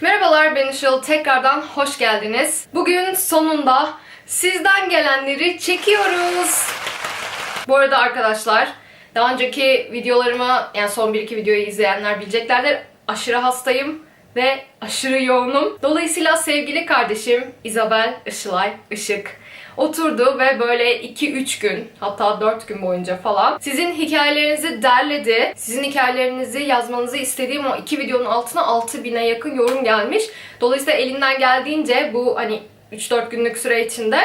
Merhabalar ben Işıl. Tekrardan hoş geldiniz. Bugün sonunda sizden gelenleri çekiyoruz. Bu arada arkadaşlar daha önceki videolarımı yani son 1-2 videoyu izleyenler bileceklerdir. Aşırı hastayım ve aşırı yoğunum. Dolayısıyla sevgili kardeşim Isabel Işılay Işık oturdu ve böyle 2-3 gün hatta 4 gün boyunca falan sizin hikayelerinizi derledi. Sizin hikayelerinizi yazmanızı istediğim o iki videonun altına 6000'e yakın yorum gelmiş. Dolayısıyla elinden geldiğince bu hani 3-4 günlük süre içinde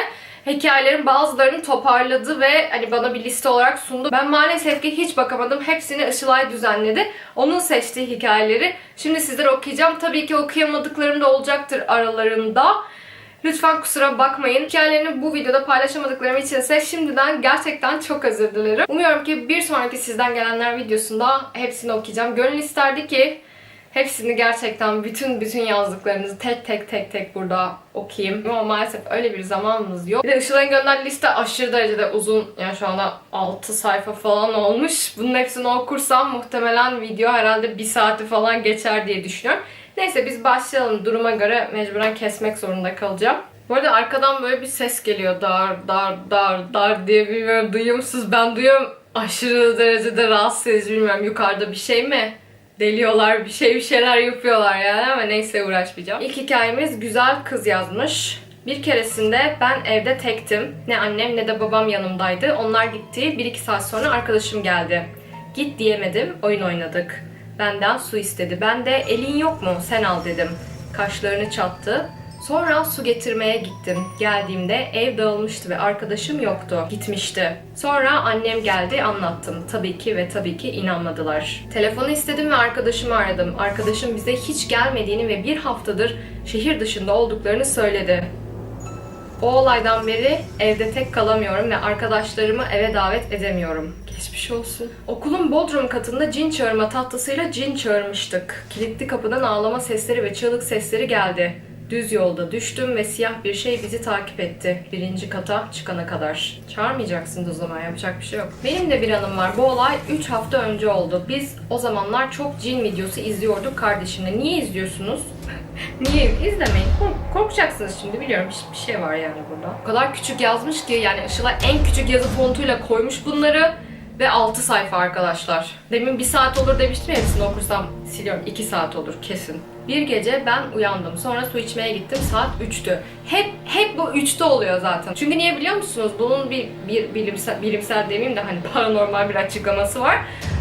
hikayelerin bazılarını toparladı ve hani bana bir liste olarak sundu. Ben maalesef ki hiç bakamadım. Hepsini Işılay düzenledi. Onun seçtiği hikayeleri şimdi sizlere okuyacağım. Tabii ki okuyamadıklarım da olacaktır aralarında. Lütfen kusura bakmayın. Hikayelerini bu videoda paylaşamadıklarım için ise şimdiden gerçekten çok özür dilerim. Umuyorum ki bir sonraki sizden gelenler videosunda hepsini okuyacağım. Gönül isterdi ki hepsini gerçekten bütün bütün yazdıklarınızı tek tek tek tek burada okuyayım. Ama maalesef öyle bir zamanımız yok. Bir de Işıl'ın gönderdiği liste aşırı derecede uzun. Yani şu anda 6 sayfa falan olmuş. Bunun hepsini okursam muhtemelen video herhalde bir saati falan geçer diye düşünüyorum. Neyse biz başlayalım. Duruma göre mecburen kesmek zorunda kalacağım. Bu arada arkadan böyle bir ses geliyor. Dar dar dar dar diye bilmiyorum. Duyuyor musunuz? Ben duyuyorum. Aşırı derecede rahatsız edici bilmiyorum. Yukarıda bir şey mi? Deliyorlar bir şey bir şeyler yapıyorlar yani ama neyse uğraşmayacağım. İlk hikayemiz güzel kız yazmış. Bir keresinde ben evde tektim. Ne annem ne de babam yanımdaydı. Onlar gitti. 1-2 saat sonra arkadaşım geldi. Git diyemedim. Oyun oynadık. Benden su istedi. Ben de elin yok mu? Sen al dedim. Kaşlarını çattı. Sonra su getirmeye gittim. Geldiğimde ev dağılmıştı ve arkadaşım yoktu. Gitmişti. Sonra annem geldi anlattım. Tabii ki ve tabii ki inanmadılar. Telefonu istedim ve arkadaşımı aradım. Arkadaşım bize hiç gelmediğini ve bir haftadır şehir dışında olduklarını söyledi. O olaydan beri evde tek kalamıyorum ve arkadaşlarımı eve davet edemiyorum. Geçmiş olsun. Okulun bodrum katında cin çağırma tatlısıyla cin çağırmıştık. Kilitli kapıdan ağlama sesleri ve çığlık sesleri geldi. Düz yolda düştüm ve siyah bir şey bizi takip etti. Birinci kata çıkana kadar. Çağırmayacaksınız o zaman yapacak bir şey yok. Benim de bir anım var. Bu olay 3 hafta önce oldu. Biz o zamanlar çok cin videosu izliyorduk kardeşimle. Niye izliyorsunuz? Niye? İzlemeyin. Kork- korkacaksınız şimdi biliyorum. Bir, bir şey var yani burada. O kadar küçük yazmış ki yani Işıl'a en küçük yazı fontuyla koymuş bunları. Ve 6 sayfa arkadaşlar. Demin 1 saat olur demiştim ya hepsini okursam siliyorum. 2 saat olur kesin. Bir gece ben uyandım. Sonra su içmeye gittim. Saat 3'tü. Hep hep bu 3'te oluyor zaten. Çünkü niye biliyor musunuz? Bunun bir, bir bilimsel, bilimsel demeyeyim de hani paranormal bir açıklaması var.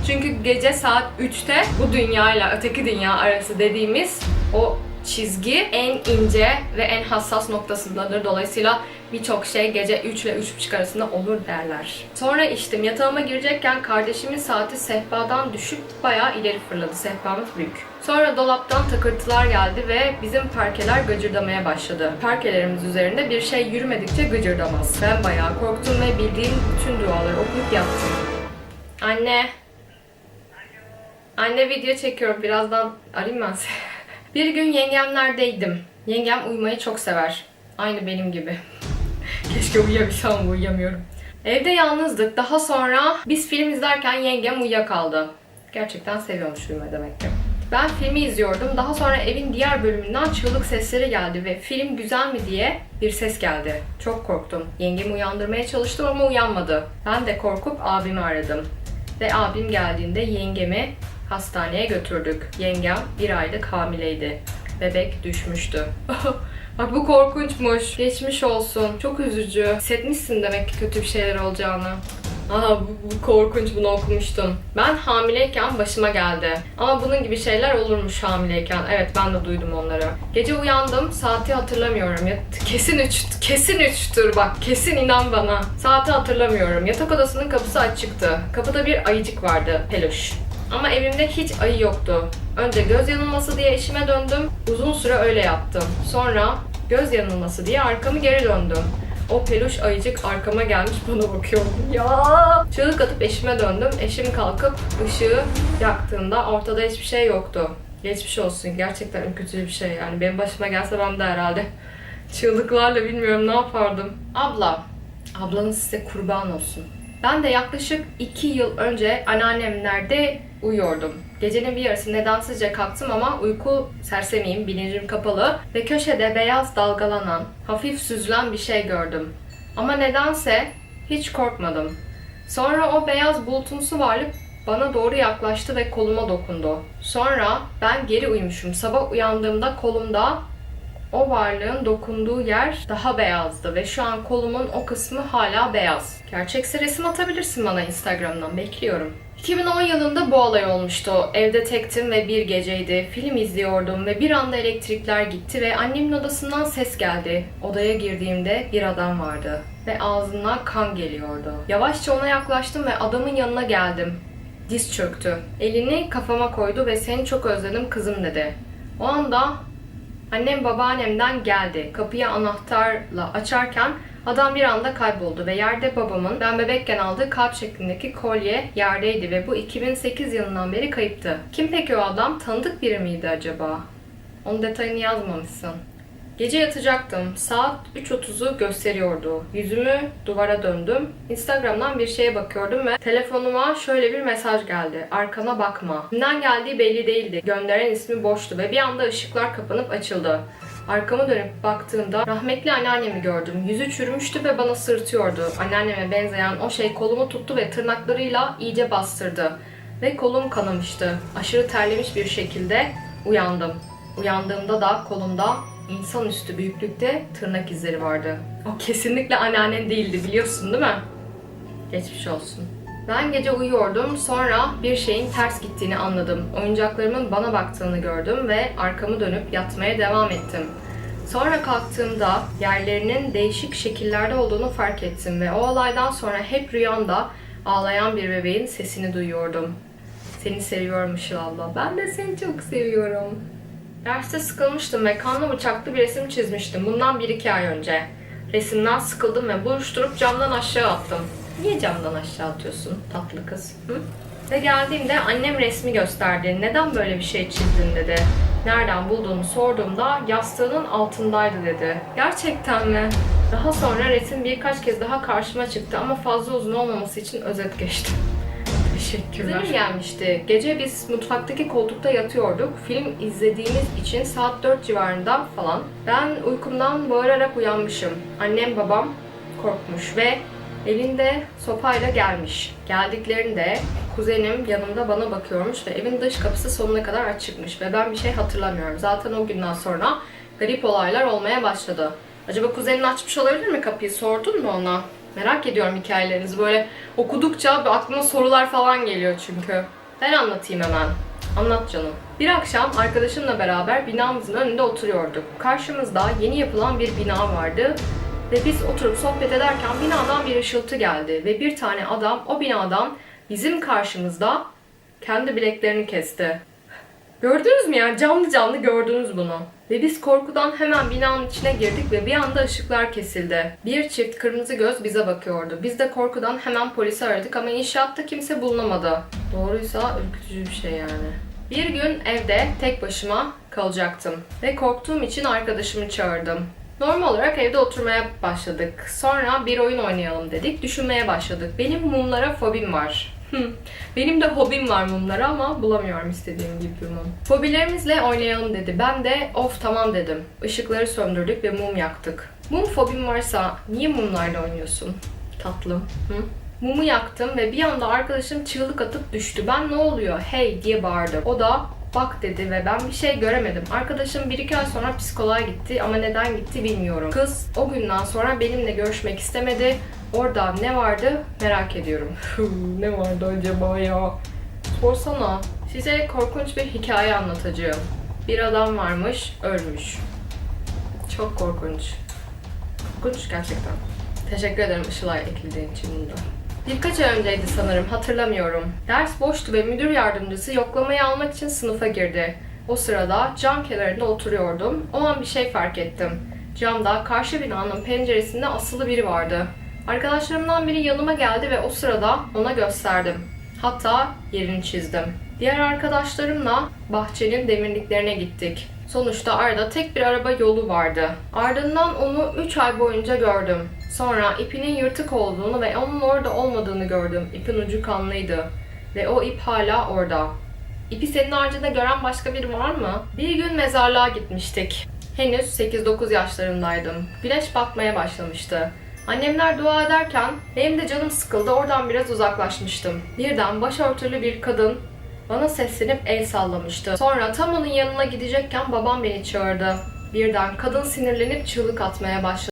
Çünkü gece saat 3'te bu dünyayla öteki dünya arası dediğimiz o çizgi en ince ve en hassas noktasındadır. Dolayısıyla birçok şey gece 3 ile 3.30 arasında olur derler. Sonra içtim. Yatağıma girecekken kardeşimin saati sehpadan düşüp bayağı ileri fırladı. Sehpamız büyük. Sonra dolaptan takırtılar geldi ve bizim parkeler gıcırdamaya başladı. Parkelerimiz üzerinde bir şey yürümedikçe gıcırdamaz. Ben bayağı korktum ve bildiğim bütün duaları okuyup yattım. Anne. Anne video çekiyorum. Birazdan arayayım ben seni. Bir gün yengemlerdeydim. Yengem uyumayı çok sever. Aynı benim gibi. Keşke uyuyabilsem uyuyamıyorum. Evde yalnızdık. Daha sonra biz film izlerken yengem uyuyakaldı. Gerçekten seviyormuş uyuma demek ki. Ben filmi izliyordum. Daha sonra evin diğer bölümünden çığlık sesleri geldi ve film güzel mi diye bir ses geldi. Çok korktum. Yengemi uyandırmaya çalıştım ama uyanmadı. Ben de korkup abimi aradım. Ve abim geldiğinde yengemi hastaneye götürdük. Yengem bir aylık hamileydi. Bebek düşmüştü. Bak bu korkunçmuş. Geçmiş olsun. Çok üzücü. Hissetmişsin demek ki kötü bir şeyler olacağını. Aa bu, bu korkunç bunu okumuştum. Ben hamileyken başıma geldi. Ama bunun gibi şeyler olurmuş hamileyken. Evet ben de duydum onları. Gece uyandım. Saati hatırlamıyorum. Ya, kesin üç, kesin üçtür bak. Kesin inan bana. Saati hatırlamıyorum. Yatak odasının kapısı açıktı. Kapıda bir ayıcık vardı. Peluş. Ama evimde hiç ayı yoktu. Önce göz yanılması diye eşime döndüm. Uzun süre öyle yaptım. Sonra göz yanılması diye arkamı geri döndüm. O peluş ayıcık arkama gelmiş bana bakıyordu. Ya! Çığlık atıp eşime döndüm. Eşim kalkıp ışığı yaktığında ortada hiçbir şey yoktu. Geçmiş olsun. Gerçekten ürkütücü bir şey yani. Benim başıma gelse ben de herhalde çığlıklarla bilmiyorum ne yapardım. Abla. Ablanız size kurban olsun. Ben de yaklaşık 2 yıl önce anneannemlerde uyuyordum. Gecenin bir yarısı nedensizce kalktım ama uyku sersemiyim, bilincim kapalı ve köşede beyaz dalgalanan, hafif süzülen bir şey gördüm. Ama nedense hiç korkmadım. Sonra o beyaz bulutumsu varlık bana doğru yaklaştı ve koluma dokundu. Sonra ben geri uyumuşum. Sabah uyandığımda kolumda o varlığın dokunduğu yer daha beyazdı ve şu an kolumun o kısmı hala beyaz. Gerçekse resim atabilirsin bana Instagram'dan bekliyorum. 2010 yılında bu olay olmuştu. Evde tektim ve bir geceydi. Film izliyordum ve bir anda elektrikler gitti ve annemin odasından ses geldi. Odaya girdiğimde bir adam vardı ve ağzından kan geliyordu. Yavaşça ona yaklaştım ve adamın yanına geldim. Diz çöktü. Elini kafama koydu ve seni çok özledim kızım dedi. O anda Annem babaannemden geldi. Kapıyı anahtarla açarken adam bir anda kayboldu ve yerde babamın ben bebekken aldığı kalp şeklindeki kolye yerdeydi ve bu 2008 yılından beri kayıptı. Kim peki o adam? Tanıdık biri miydi acaba? Onun detayını yazmamışsın. Gece yatacaktım. Saat 3.30'u gösteriyordu. Yüzümü duvara döndüm. Instagram'dan bir şeye bakıyordum ve telefonuma şöyle bir mesaj geldi. Arkana bakma. Kimden geldiği belli değildi. Gönderen ismi boştu ve bir anda ışıklar kapanıp açıldı. Arkamı dönüp baktığımda rahmetli anneannemi gördüm. Yüzü çürümüştü ve bana sırtıyordu. Anneanneme benzeyen o şey kolumu tuttu ve tırnaklarıyla iyice bastırdı. Ve kolum kanamıştı. Aşırı terlemiş bir şekilde uyandım. Uyandığımda da kolumda insanüstü büyüklükte tırnak izleri vardı. O kesinlikle anneannen değildi biliyorsun değil mi? Geçmiş olsun. Ben gece uyuyordum. Sonra bir şeyin ters gittiğini anladım. Oyuncaklarımın bana baktığını gördüm ve arkamı dönüp yatmaya devam ettim. Sonra kalktığımda yerlerinin değişik şekillerde olduğunu fark ettim ve o olaydan sonra hep rüyamda ağlayan bir bebeğin sesini duyuyordum. Seni seviyorum Işıl abla. Ben de seni çok seviyorum. Derste sıkılmıştım ve kanlı bıçaklı bir resim çizmiştim. Bundan 1-2 ay önce. Resimden sıkıldım ve buruşturup camdan aşağı attım. Niye camdan aşağı atıyorsun tatlı kız? Hı? Ve geldiğimde annem resmi gösterdi. Neden böyle bir şey çizdin dedi. Nereden bulduğunu sorduğumda yastığının altındaydı dedi. Gerçekten mi? Daha sonra resim birkaç kez daha karşıma çıktı ama fazla uzun olmaması için özet geçtim. Teşekkürler. Kuzenim gelmişti. Gece biz mutfaktaki koltukta yatıyorduk. Film izlediğimiz için saat 4 civarında falan. Ben uykumdan bağırarak uyanmışım. Annem babam korkmuş ve elinde sopayla gelmiş. Geldiklerinde kuzenim yanımda bana bakıyormuş ve evin dış kapısı sonuna kadar açıkmış ve ben bir şey hatırlamıyorum. Zaten o günden sonra garip olaylar olmaya başladı. Acaba kuzenin açmış olabilir mi kapıyı? Sordun mu ona? Merak ediyorum hikayelerinizi. Böyle okudukça aklıma sorular falan geliyor çünkü. Ben anlatayım hemen. Anlat canım. Bir akşam arkadaşımla beraber binamızın önünde oturuyorduk. Karşımızda yeni yapılan bir bina vardı ve biz oturup sohbet ederken binadan bir ışıltı geldi ve bir tane adam o binadan bizim karşımızda kendi bileklerini kesti. Gördünüz mü ya? Canlı canlı gördünüz bunu. Ve biz korkudan hemen binanın içine girdik ve bir anda ışıklar kesildi. Bir çift kırmızı göz bize bakıyordu. Biz de korkudan hemen polisi aradık ama inşaatta kimse bulunamadı. Doğruysa ürkütücü bir şey yani. Bir gün evde tek başıma kalacaktım ve korktuğum için arkadaşımı çağırdım. Normal olarak evde oturmaya başladık. Sonra bir oyun oynayalım dedik. Düşünmeye başladık. Benim mumlara fobim var. Benim de hobim var mumlara ama bulamıyorum istediğim gibi mum. Fobilerimizle oynayalım dedi. Ben de of tamam dedim. Işıkları söndürdük ve mum yaktık. Mum fobim varsa niye mumlarla oynuyorsun? Tatlım. Hı? Mumu yaktım ve bir anda arkadaşım çığlık atıp düştü. Ben ne oluyor hey diye bağırdım. O da bak dedi ve ben bir şey göremedim. Arkadaşım bir iki ay sonra psikoloğa gitti ama neden gitti bilmiyorum. Kız o günden sonra benimle görüşmek istemedi. Orada ne vardı merak ediyorum. ne vardı acaba ya? Sorsana. Size korkunç bir hikaye anlatacağım. Bir adam varmış, ölmüş. Çok korkunç. Korkunç gerçekten. Teşekkür ederim Işılay eklediğin için bunu da. Birkaç ay önceydi sanırım, hatırlamıyorum. Ders boştu ve müdür yardımcısı yoklamayı almak için sınıfa girdi. O sırada cam kenarında oturuyordum. O an bir şey fark ettim. Camda karşı binanın penceresinde asılı biri vardı. Arkadaşlarımdan biri yanıma geldi ve o sırada ona gösterdim. Hatta yerini çizdim. Diğer arkadaşlarımla bahçenin demirliklerine gittik. Sonuçta arada tek bir araba yolu vardı. Ardından onu 3 ay boyunca gördüm. Sonra ipinin yırtık olduğunu ve onun orada olmadığını gördüm. İpin ucu kanlıydı. Ve o ip hala orada. İpi senin haricinde gören başka biri var mı? Bir gün mezarlığa gitmiştik. Henüz 8-9 yaşlarındaydım. Güneş batmaya başlamıştı. Annemler dua ederken benim de canım sıkıldı oradan biraz uzaklaşmıştım. Birden başörtülü bir kadın bana seslenip el sallamıştı. Sonra tam onun yanına gidecekken babam beni çağırdı. Birden kadın sinirlenip çığlık atmaya başladı.